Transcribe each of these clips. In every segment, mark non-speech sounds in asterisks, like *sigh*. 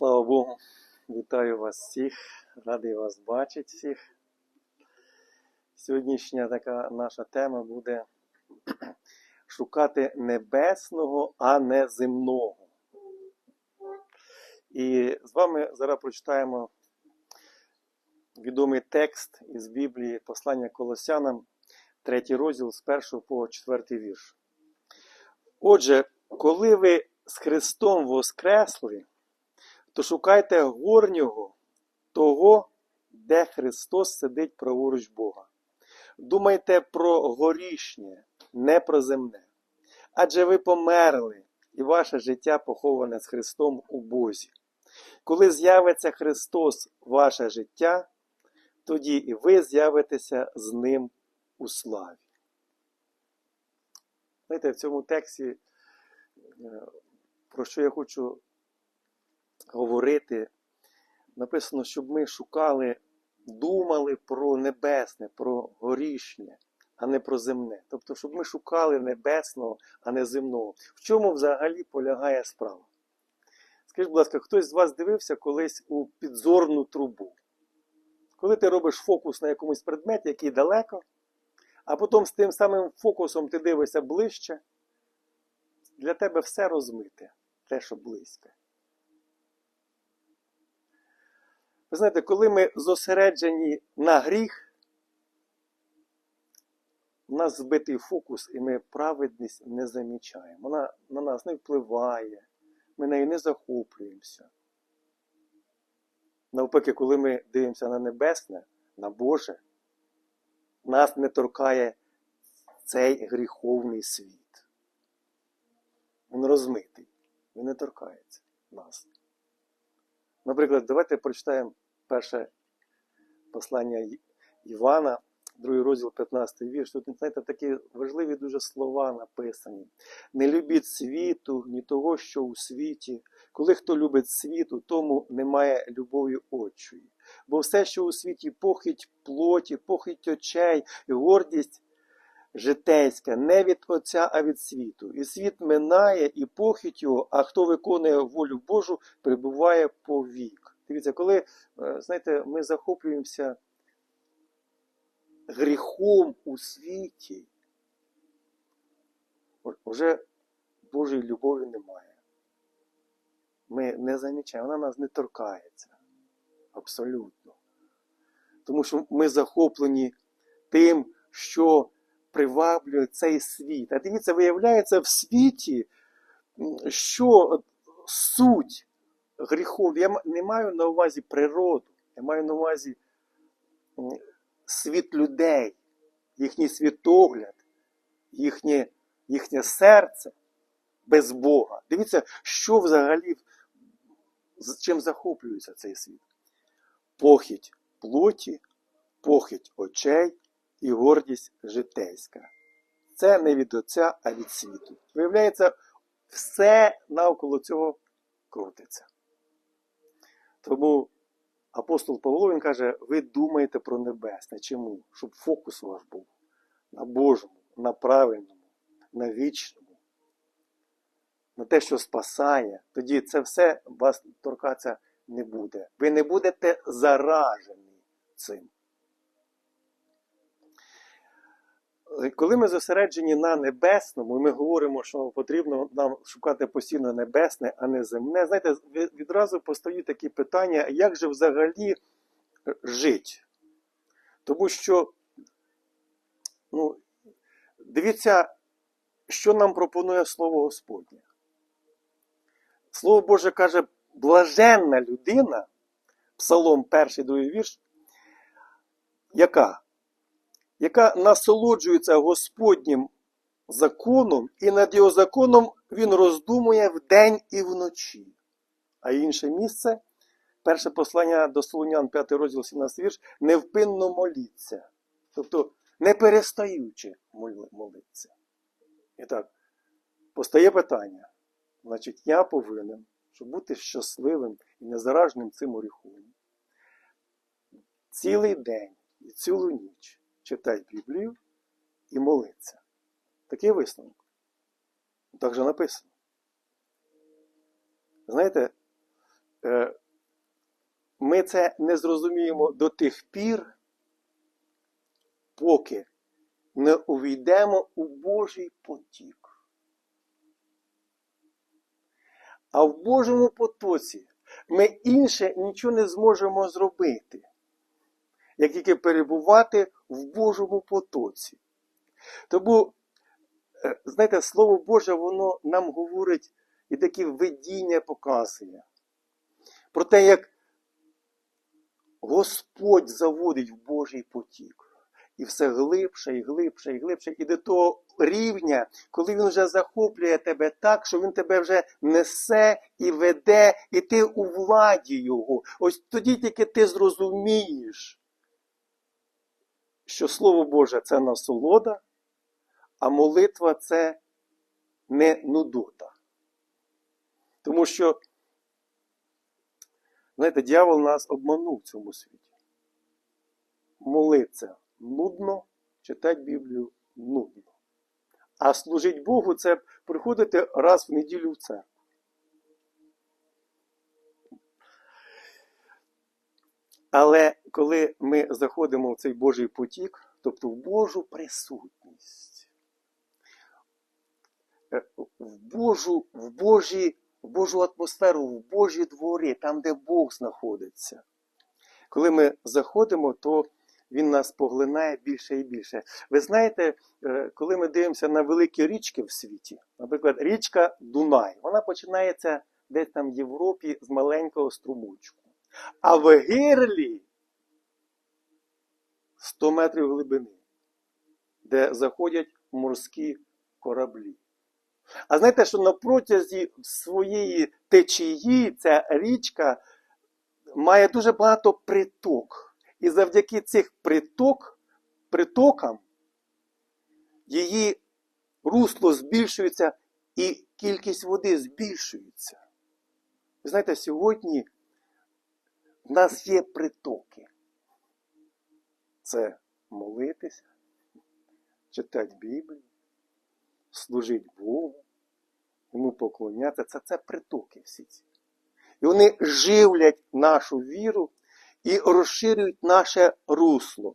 Слава Богу, вітаю вас всіх, радий вас бачити всіх. Сьогоднішня така наша тема буде *clears throat* шукати небесного, а не земного. І з вами зараз прочитаємо відомий текст із Біблії Послання Колосянам, третій розділ з 1 по 4 вірш. Отже, коли ви з Христом воскресли, то шукайте горнього того, де Христос сидить праворуч Бога. Думайте про горішнє, не про земне. Адже ви померли, і ваше життя поховане з Христом у Бозі. Коли з'явиться Христос, ваше життя, тоді і ви з'явитеся з Ним у славі. Знаєте, в цьому тексті, е, про що я хочу говорити, написано, щоб ми шукали, думали про небесне, про горішнє, а не про земне. Тобто, щоб ми шукали небесного, а не земного. В чому взагалі полягає справа? Скажіть, будь ласка, хтось з вас дивився колись у підзорну трубу? Коли ти робиш фокус на якомусь предметі, який далеко, а потім з тим самим фокусом ти дивишся ближче, для тебе все розмите, те, що близьке. Ви знаєте, коли ми зосереджені на гріх, у нас збитий фокус, і ми праведність не замічаємо. Вона на нас не впливає, ми нею не захоплюємося. Навпаки, коли ми дивимося на небесне, на Боже, нас не торкає цей гріховний світ. Він розмитий, він не торкається нас. Наприклад, давайте прочитаємо перше послання Івана, другий розділ 15 вірш. Тут, знаєте, такі важливі дуже слова написані. Не любіть світу, ні того, що у світі. Коли хто любить світу, тому немає любові очої. Бо все, що у світі похить плоті, похить очей, і гордість житейська, не від Отця, а від світу. І світ минає, і похить його, а хто виконує волю Божу, перебуває по вік. Дивіться, коли, знаєте, ми захоплюємося гріхом у світі, вже Божої любові немає. Ми не замічаємо, вона нас не торкається. Абсолютно. Тому що ми захоплені тим, що приваблює цей світ. А дивіться, виявляється в світі, що суть гріхов. Я не маю на увазі природу, я маю на увазі світ людей, їхній світогляд, їхнє, їхнє серце без Бога. Дивіться, що взагалі, чим захоплюється цей світ. Похідь плоті, похідь очей і гордість житейська. Це не від Отця, а від світу. Виявляється, все навколо цього крутиться. Тому апостол Павло він каже, ви думаєте про небесне. Чому? Щоб фокус ваш був на Божому, на правильному, на вічному, на те, що спасає. Тоді це все вас торкатися не буде. Ви не будете заражені цим. Коли ми зосереджені на небесному, і ми говоримо, що потрібно нам шукати постійно небесне, а не земне, знаєте, відразу постають такі питання, як же взагалі жити? Тому що, ну, дивіться, що нам пропонує Слово Господнє. Слово Боже каже, блаженна людина, Псалом 1, 2 вірш, яка? Яка насолоджується Господнім законом, і над його законом він роздумує вдень і вночі. А інше місце, перше послання до Солонян, 5 розділ 17 вірш, невпинно моліться. Тобто не перестаючи молитися. І так, постає питання. Значить, я повинен, щоб бути щасливим і незараженим цим оріхом. Цілий день і цілу ніч читай Біблію і молиться. Такий висновок. Так же написано. Знаєте, е, ми це не зрозуміємо до тих пір, поки не увійдемо у Божий потік. А в Божому потоці ми інше нічого не зможемо зробити, як тільки перебувати в Божому потоці. Тому, е, знаєте, Слово Боже, воно нам говорить і такі видіння показує. Про те, як Господь заводить в Божий потік. І все глибше, і глибше, і глибше, і до того рівня, коли він вже захоплює тебе так, що він тебе вже несе і веде, і ти у владі його. Ось тоді тільки ти зрозумієш, що Слово Боже це насолода, а молитва це не нудота. Тому що, знаєте, дьявол нас обманув в цьому світі. Молитися нудно, читати Біблію нудно. А служить Богу це приходити раз в неділю в церкву. Але коли ми заходимо в цей Божий потік, тобто в Божу присутність, е, в Божу, в Божі, в Божу атмосферу, в Божі двори, там, де Бог знаходиться, коли ми заходимо, то він нас поглинає більше і більше. Ви знаєте, е, коли ми дивимося на великі річки в світі, наприклад, річка Дунай, вона починається десь там в Європі з маленького струмочку а в гирлі 100 метрів глибини, де заходять морські кораблі. А знаєте, що на протязі своєї течії ця річка має дуже багато приток. І завдяки цих приток, притокам її русло збільшується і кількість води збільшується. Ви знаєте, сьогодні у нас є притоки. Це молитися, читати Біблію, служити Богу, йому поклонятися. Це це притоки всі ці. І вони живлять нашу віру і розширюють наше русло.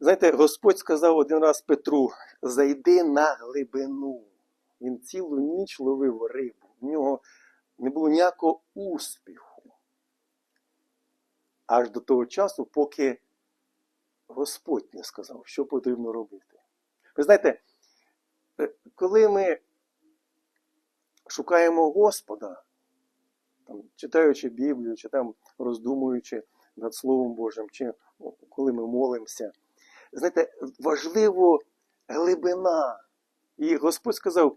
Знаєте, Господь сказав один раз Петру: зайди на глибину. Він цілу ніч ловив рибу. В нього не було ніякого успіху. Аж до того часу, поки Господь не сказав, що потрібно робити. Ви знаєте, е, коли ми шукаємо Господа, там, читаючи Біблію, чи там роздумуючи над Словом Божим, чи ну, коли ми молимося, знаєте, важливо глибина. І Господь сказав,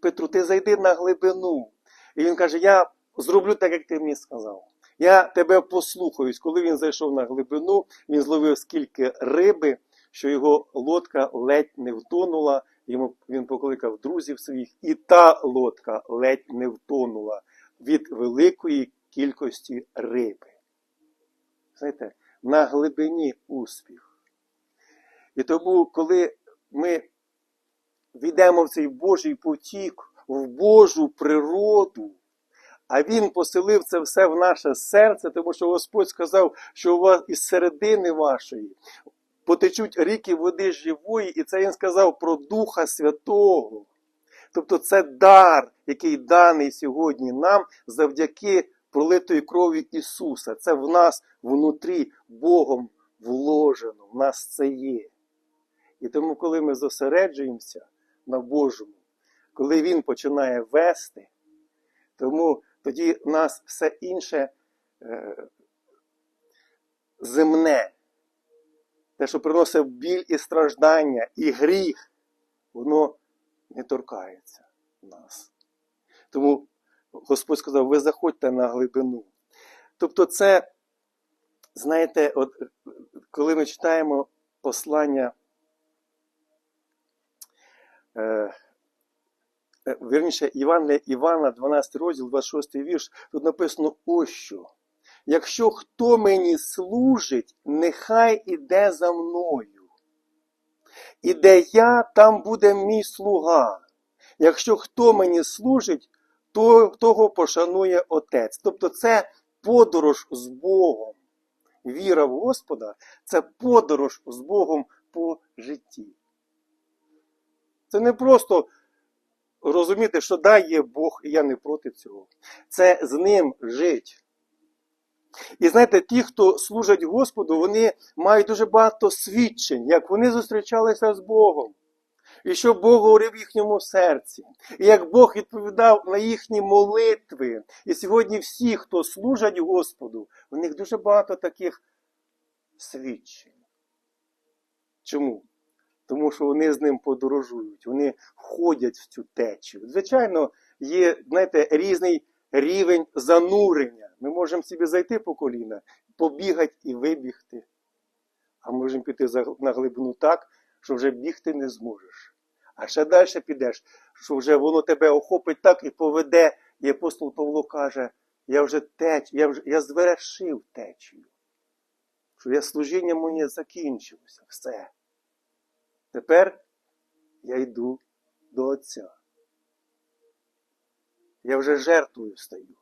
Петру, ти зайди на глибину. І він каже: Я зроблю так, як ти мені сказав. Я тебе послухаюсь. Коли він зайшов на глибину, він зловив скільки риби, що його лодка ледь не втонула. Йому він покликав друзів своїх, і та лодка ледь не втонула від великої кількості риби. Знаєте, на глибині успіх. І тому, коли ми війдемо в цей Божий потік, в Божу природу, а Він поселив це все в наше серце, тому що Господь сказав, що у вас із середини вашої потечуть ріки води живої, і це Він сказав про Духа Святого. Тобто це дар, який даний сьогодні нам завдяки пролитої крові Ісуса. Це в нас внутрі Богом вложено, в нас це є. І тому, коли ми зосереджуємося на Божому, коли Він починає вести, тому тоді нас все інше е, земне, те, що приносить біль і страждання, і гріх, воно не торкається нас. Тому Господь сказав, ви заходьте на глибину. Тобто, це, знаєте, от коли ми читаємо послання Е, е, вірніше, Іван Івана, 12 розділ, 26 вірш, тут написано ось що. Якщо хто мені служить, нехай іде за мною. І де я, там буде мій слуга. Якщо хто мені служить, то того пошанує Отець. Тобто це подорож з Богом. Віра в Господа це подорож з Богом по житті. Це не просто розуміти, що да, є Бог, і я не проти цього. Це з ним жить. І знаєте, ті, хто служать Господу, вони мають дуже багато свідчень, як вони зустрічалися з Богом. І що Бог говорив в їхньому серці, і як Бог відповідав на їхні молитви. І сьогодні всі, хто служать Господу, у них дуже багато таких свідчень. Чому? Тому що вони з ним подорожують, вони входять в цю течію. Звичайно, є, знаєте, різний рівень занурення. Ми можемо собі зайти по коліна, побігати і вибігти. А можемо піти на глибину так, що вже бігти не зможеш. А ще далі підеш, що вже воно тебе охопить так і поведе. І апостол Павло каже, я вже теч, я вже я звершив течію. Що я служіння моє закінчилося. Все. Тепер я йду до Отця. Я вже жертвою стаю.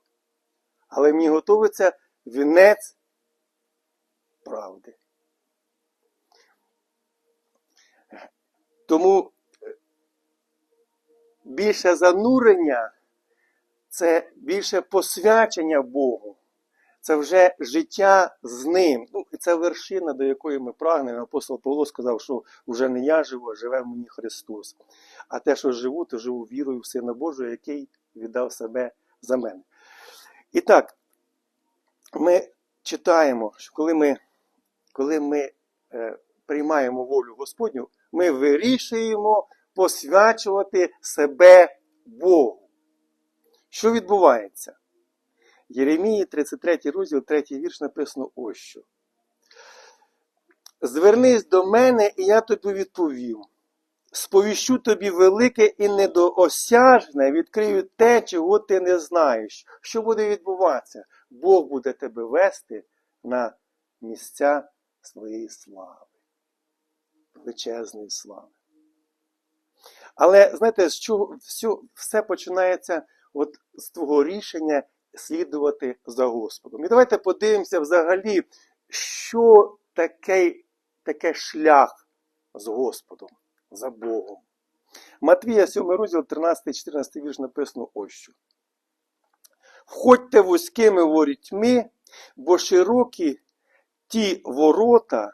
Але мені готується вінець правди. Тому е, більше занурення це більше посвячення Богу. Це вже життя з ним. Ну, і це вершина, до якої ми прагнемо. Апостол Павло сказав, що вже не я живу, а живе в мені Христос. А те, що живу, то живу вірою в Сина Божого, який віддав себе за мене. І так, ми читаємо, що коли ми, коли ми е, приймаємо волю Господню, ми вирішуємо посвячувати себе Богу. Що відбувається? Єремії, 33 розділ, 3 вірш написано ось що. Звернись до мене, і я тобі відповім. Сповіщу тобі велике і недоосяжне, відкрию те, чого ти не знаєш. Що буде відбуватися? Бог буде тебе вести на місця своєї слави, величезної слави. Але знаєте, чого все, все починається от з твого рішення слідувати за Господом. І давайте подивимося взагалі, що таке, таке шлях з Господом, за Богом. Матвія 7 розділ 13-14 вірш написано ось що. Входьте вузькими ворітьми, бо широкі ті ворота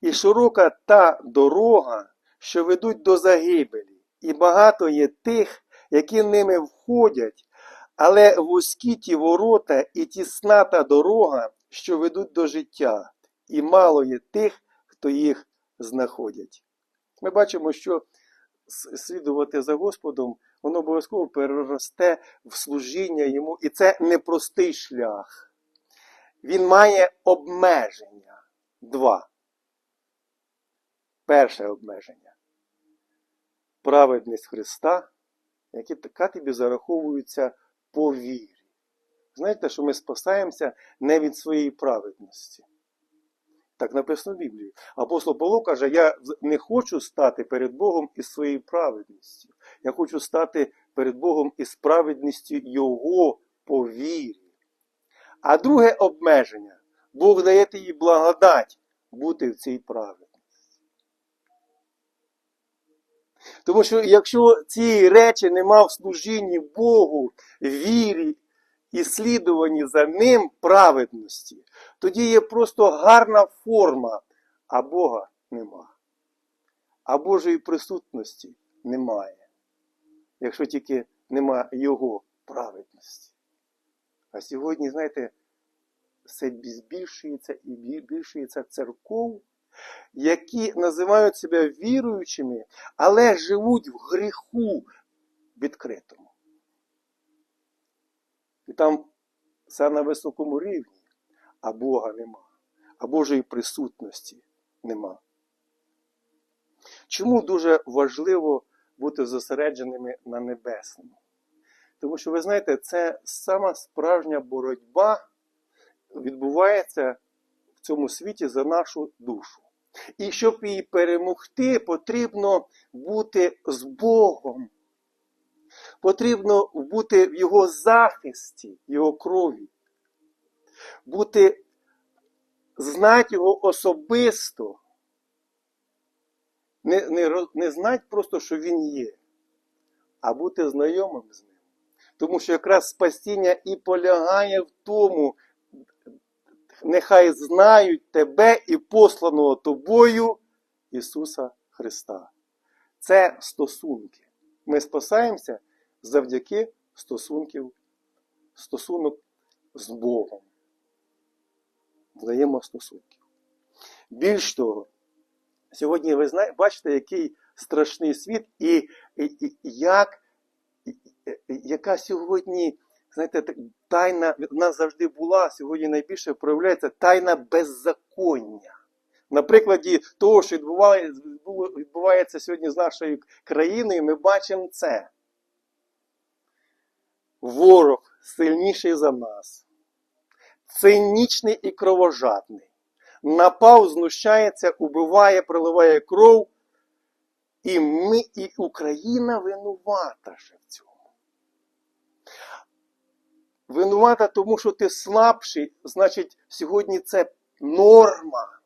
і широка та дорога, що ведуть до загибелі, і багато є тих, які ними входять, але вузькі ті ворота і тісна та дорога, що ведуть до життя, і мало є тих, хто їх знаходять. Ми бачимо, що слідувати за Господом, воно обов'язково переросте в служіння йому, і це непростий шлях. Він має обмеження. Два. Перше обмеження. Праведність Христа, така тобі зараховуються по вірі. Знаєте, що ми спасаємося не від своєї праведності. Так написано в Біблії. Апостол Павло каже, я не хочу стати перед Богом із своєю праведністю. Я хочу стати перед Богом із праведністю Його по вірі. А друге обмеження. Бог дає тобі благодать бути в цій праведності. Тому що якщо ці речі нема в служінні Богу, вірі і слідуванні за ним праведності, тоді є просто гарна форма, а Бога нема. А Божої присутності немає, якщо тільки нема Його праведності. А сьогодні, знаєте, все збільшується і збільшується церков, які називають себе віруючими, але живуть в гріху відкритому. І там все на високому рівні, а Бога нема, а Божої присутності нема. Чому дуже важливо бути зосередженими на небесному? Тому що, ви знаєте, це сама справжня боротьба відбувається в цьому світі за нашу душу. І щоб її перемогти, потрібно бути з Богом. потрібно бути в його захисті, його крові, бути, знати його особисто, не, не, не знати просто, що він є, а бути знайомим з ним. Тому що якраз спасіння і полягає в тому, нехай знають тебе і посланого тобою Ісуса Христа. Це стосунки. Ми спасаємося завдяки стосунків, стосунок з Богом. Взаємостосунків. Більш того, сьогодні ви знаєте, бачите, який страшний світ, і, і, і як, і- яка сьогодні, знаєте, тайна в нас завжди була, сьогодні найбільше проявляється тайна беззаконня. На прикладі того, що відбуває- відбувається сьогодні з нашою країною, ми бачимо це. Ворог сильніший за нас, цинічний і кровожадний. Напав, знущається, убиває, проливає кров. І ми, і Україна винувата ще в цьому. Винувата тому, що ти слабший, значить, сьогодні це норма.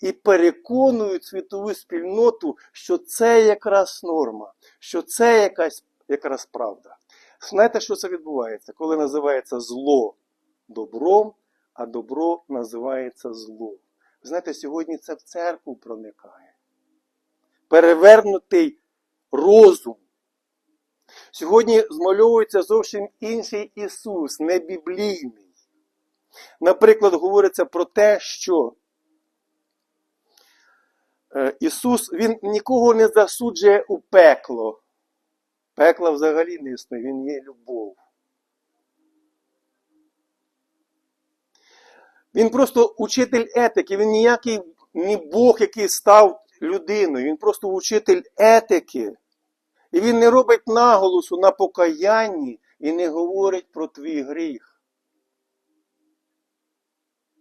І переконують світову спільноту, що це якраз норма, що це якась якраз правда. Знаєте, що це відбувається? Коли називається зло добром, а добро називається зло. Знаєте, сьогодні це в церкву проникає. Перевернутий розум. Сьогодні змальовується зовсім інший Ісус, не біблійний. Наприклад, говориться про те, що е, Ісус Він нікого не засуджує у пекло. Пекла взагалі не існує, Він є любов. Він просто учитель етики, він ніякий не Бог, який став людиною, він просто учитель етики. І він не робить наголосу на покаянні і не говорить про твій гріх.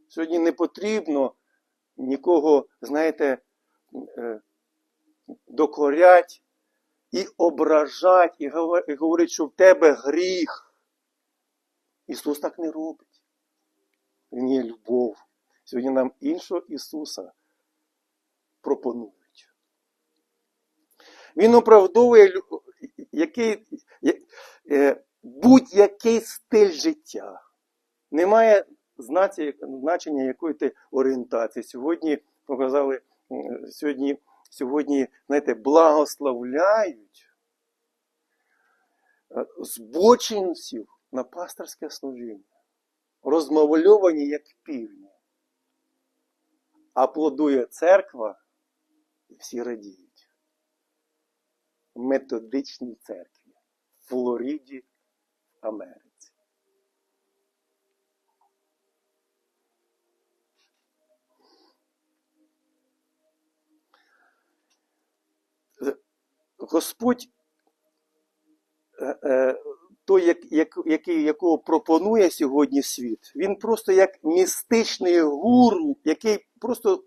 Сьогодні не потрібно нікого, знаєте, е, докорять і ображать, і говор- говорить, що в тебе гріх. Ісус так не робить. Він є любов. Сьогодні нам іншого Ісуса пропонують. Він оправдовує який, е, будь-який стиль життя. Немає значення якої ти орієнтації. Сьогодні показали, сьогодні, сьогодні, знаєте, благословляють е, збочинців на пасторське служіння розмовльовані, як півні. Аплодує церква, і всі радіють. Методичній церкві в Флориді, в Америці. Господь е, е, той, як, як, який, якого пропонує сьогодні світ, він просто як містичний гуру, який просто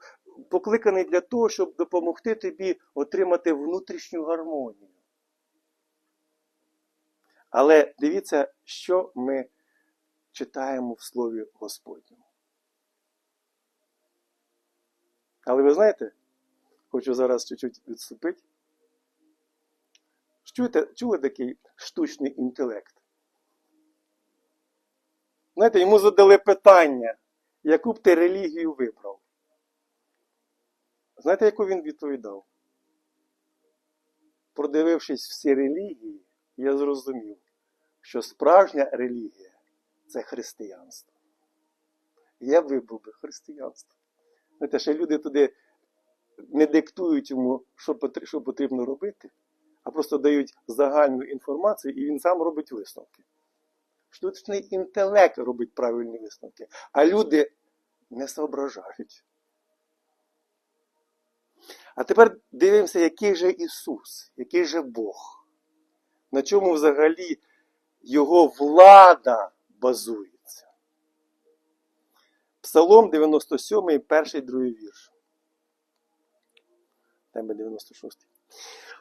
покликаний для того, щоб допомогти тобі отримати внутрішню гармонію. Але дивіться, що ми читаємо в Слові Господньому. Але ви знаєте, хочу зараз чуть-чуть відступити. Чуєте, чули такий штучний інтелект? Знаєте, йому задали питання, яку б ти релігію вибрав. Знаєте, яку він відповідав? Продивившись всі релігії, я зрозумів, що справжня релігія це християнство. Я вибрав би християнство. Знаєте, ще люди туди не диктують йому, що що потрібно робити а просто дають загальну інформацію, і він сам робить висновки. Штучний інтелект робить правильні висновки, а люди не соображають. А тепер дивимося, який же Ісус, який же Бог, на чому взагалі Його влада базується. Псалом 97, перший, другий вірш. Тебе 96.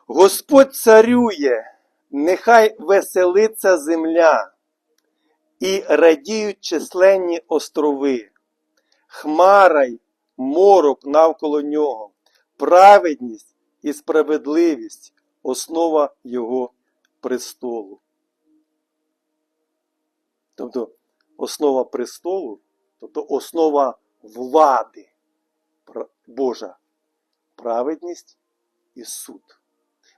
Господь царює Нехай веселиться земля і радіють численні острови, хмара й морок навколо нього, праведність і справедливість основа його престолу. Тобто основа престолу, тобто основа влади Божа, праведність і суд.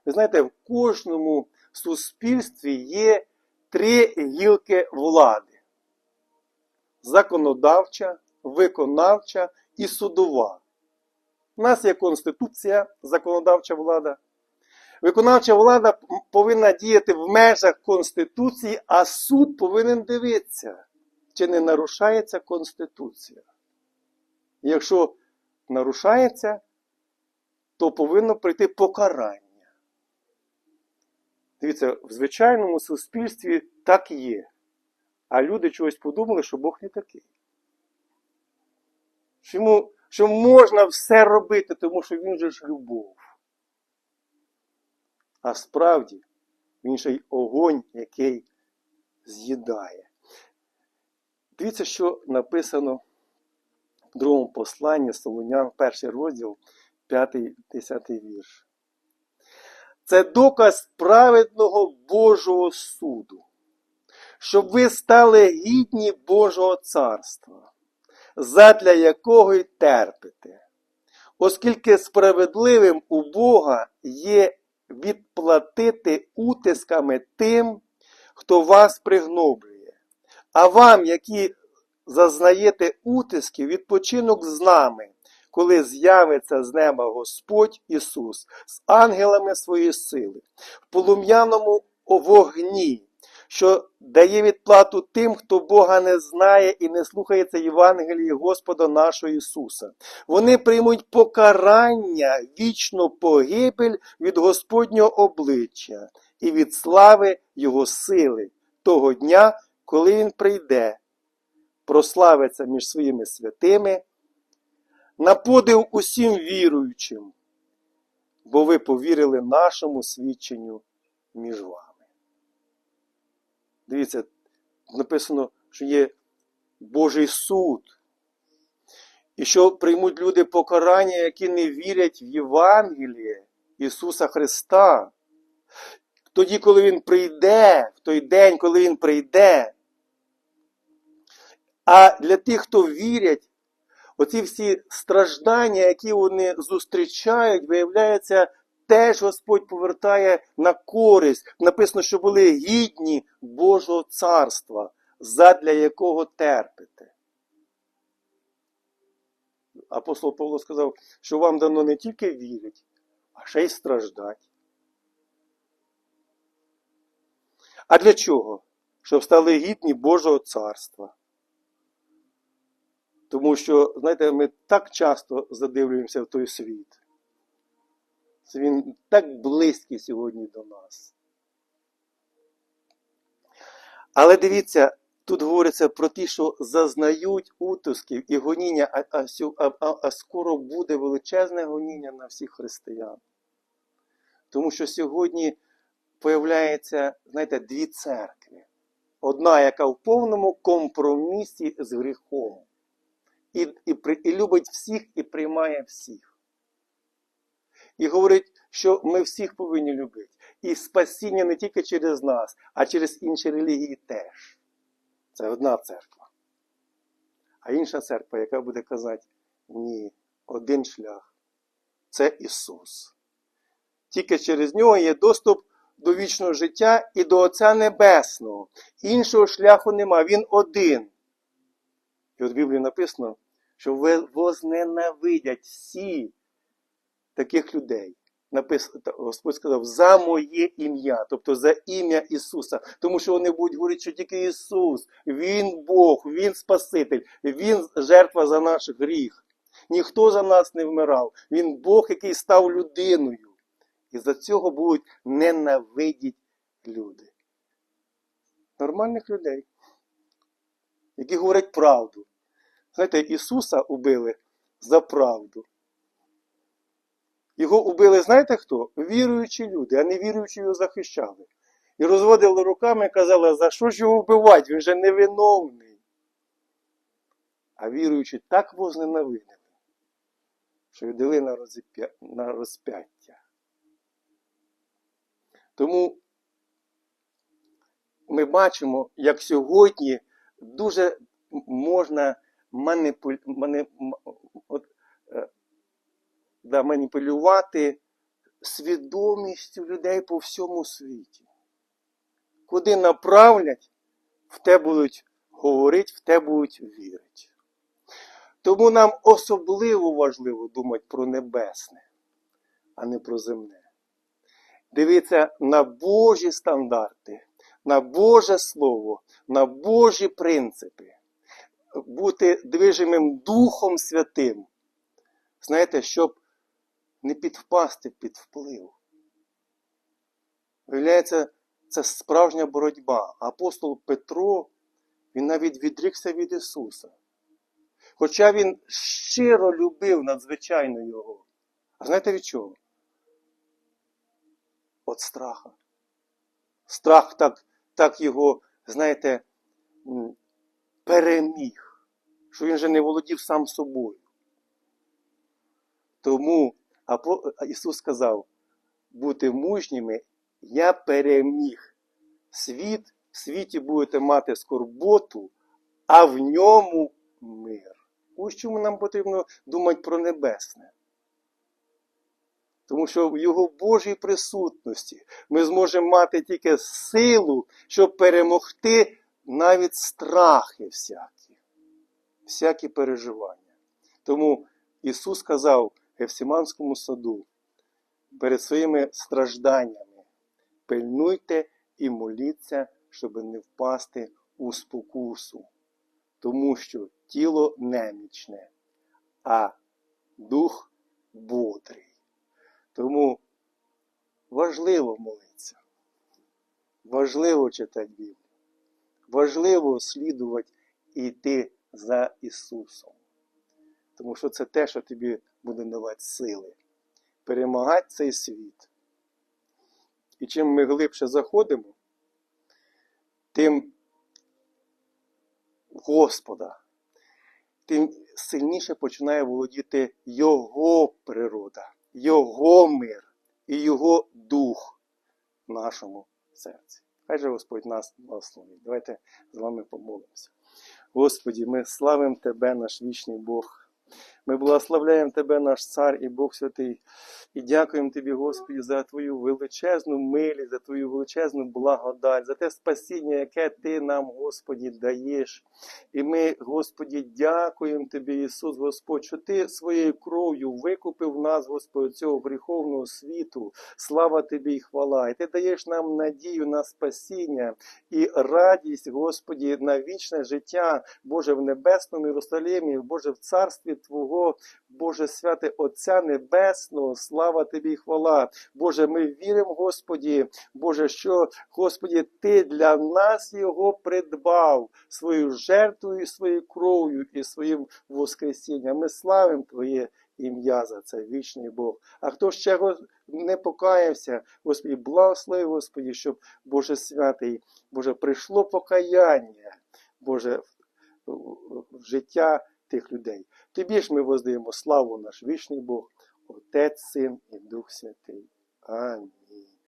Ви знаєте, в кожному суспільстві є три гілки влади: законодавча, виконавча і судова. У нас є Конституція, законодавча влада. Виконавча влада повинна діяти в межах Конституції, а суд повинен дивитися, чи не нарушається Конституція. Якщо нарушається, то повинно прийти покарання. Дивіться, в звичайному суспільстві так є. А люди чогось подумали, що Бог не такий. Що, йому, що можна все робити, тому що він же ж любов. А справді він ще й огонь, який з'їдає. Дивіться, що написано в другому посланні Солонян, перший розділ, 5-10 вірш. Це доказ праведного Божого суду, щоб ви стали гідні Божого царства, задля якого й терпите, оскільки справедливим у Бога є відплатити утисками тим, хто вас пригноблює, а вам, які зазнаєте утисків, відпочинок з нами, коли з'явиться з неба Господь Ісус з ангелами своєї сили, в полум'яному вогні, що дає відплату тим, хто Бога не знає і не слухається Євангелії Господа нашого Ісуса. Вони приймуть покарання, вічну погибель від Господнього обличчя і від слави Його сили того дня, коли Він прийде, прославиться між своїми святими, на подив усім віруючим, бо ви повірили нашому свідченню між вами. Дивіться, написано, що є Божий суд. І що приймуть люди покарання, які не вірять в Євангеліє Ісуса Христа. Тоді, коли Він прийде, в той день, коли Він прийде. А для тих, хто вірять, оці всі страждання, які вони зустрічають, виявляється, теж Господь повертає на користь. Написано, що були гідні Божого царства, задля якого терпите. Апостол Павло сказав, що вам дано не тільки вірити, а ще й страждати. А для чого? Щоб стали гідні Божого царства. Тому що, знаєте, ми так часто задивлюємося в той світ. Це Він так близький сьогодні до нас. Але дивіться, тут говориться про ті, що зазнають утисків і гоніння, а, а, а, а, скоро буде величезне гоніння на всіх християн. Тому що сьогодні появляється, знаєте, дві церкви. Одна, яка в повному компромісі з гріхом. І, і, і любить всіх і приймає всіх. І говорить, що ми всіх повинні любити. І спасіння не тільки через нас, а через інші релігії теж. Це одна церква. А інша церква, яка буде казати, ні, один шлях це Ісус. Тільки через нього є доступ до вічного життя і до Отця Небесного. Іншого шляху нема, Він один. І от в Біблії написано, що ви возненавидять всі таких людей. Написано, Господь сказав, за моє ім'я, тобто за ім'я Ісуса. Тому що вони будуть говорити, що тільки Ісус, Він Бог, Він Спаситель, Він жертва за наш гріх. Ніхто за нас не вмирав. Він Бог, який став людиною. І за цього будуть ненавидіть люди. Нормальних людей, які говорять правду. Знаєте, Ісуса убили за правду. Його убили, знаєте хто? Віруючі люди, а не віруючі його захищали. І розводили руками і казали, за що ж його вбивати? Він же невиновний. А віруючі так возненавидили, що віддали на, розп'яття. Тому ми бачимо, як сьогодні дуже можна маніпу... мани... от, да, маніпулювати свідомістю людей по всьому світі. Куди направлять, в те будуть говорити, в те будуть вірити. Тому нам особливо важливо думати про небесне, а не про земне. Дивіться на Божі стандарти, на Боже Слово, на Божі принципи, бути движимим Духом Святим. Знаєте, щоб не підвпасти під вплив. Виявляється, це справжня боротьба. Апостол Петро, він навіть відрікся від Ісуса. Хоча він щиро любив надзвичайно Його. А знаєте від чого? От страха. Страх так, так його, знаєте, переміг, що він же не володів сам собою. Тому Ісус сказав, бути мужніми, я переміг світ, в світі будете мати скорботу, а в ньому мир. Ось чому нам потрібно думати про небесне. Тому що в Його Божій присутності ми зможемо мати тільки силу, щоб перемогти навіть страхи всякі, всякі переживання. Тому Ісус сказав Гефсиманському саду. Перед своїми стражданнями, пильнуйте і моліться, щоб не впасти у спокусу, тому що тіло немічне, а дух бодрий. Тому важливо молитися, важливо читати Біблію, важливо слідувати і йти за Ісусом. Тому що це те, що тобі буде давати сили. Перемагати цей світ. І чим ми глибше заходимо, тим Господа, тим сильніше починає володіти Його природа, Його мир і Його дух в нашому серці. Хай же Господь нас благословить. Давайте з вами помолимося. Господі, ми славимо Тебе, наш вічний Бог. Ми благословляємо Тебе, наш Цар і Бог Святий, і дякуємо Тобі, Господі, за Твою величезну милість, за Твою величезну благодать, за те спасіння, яке Ти нам, Господі, даєш. І ми, Господі, дякуємо Тобі, Ісус, Господь, що Ти своєю кров'ю викупив нас, Господь, цього гріховного світу. Слава Тобі і хвала. І Ти даєш нам надію на спасіння і радість, Господі, на вічне життя, Боже, в небесному Єрусалимі, Боже, в царстві Твого, Боже святе Отця Небесного, слава Тобі хвала. Боже, ми віримо, Господі, Боже, що, Господі, Ти для нас його придбав свою жертвою, своєю кров'ю і своїм воскресінням. Ми славимо Твоє ім'я за це, вічний Бог. А хто ще не покаявся, Господі, благослови, Господі, щоб Боже святий, Боже, прийшло покаяння, Боже, в життя тих людей. Тобі ж ми воздаємо славу наш вічний Бог, Отець, Син і Дух Святий. Амінь.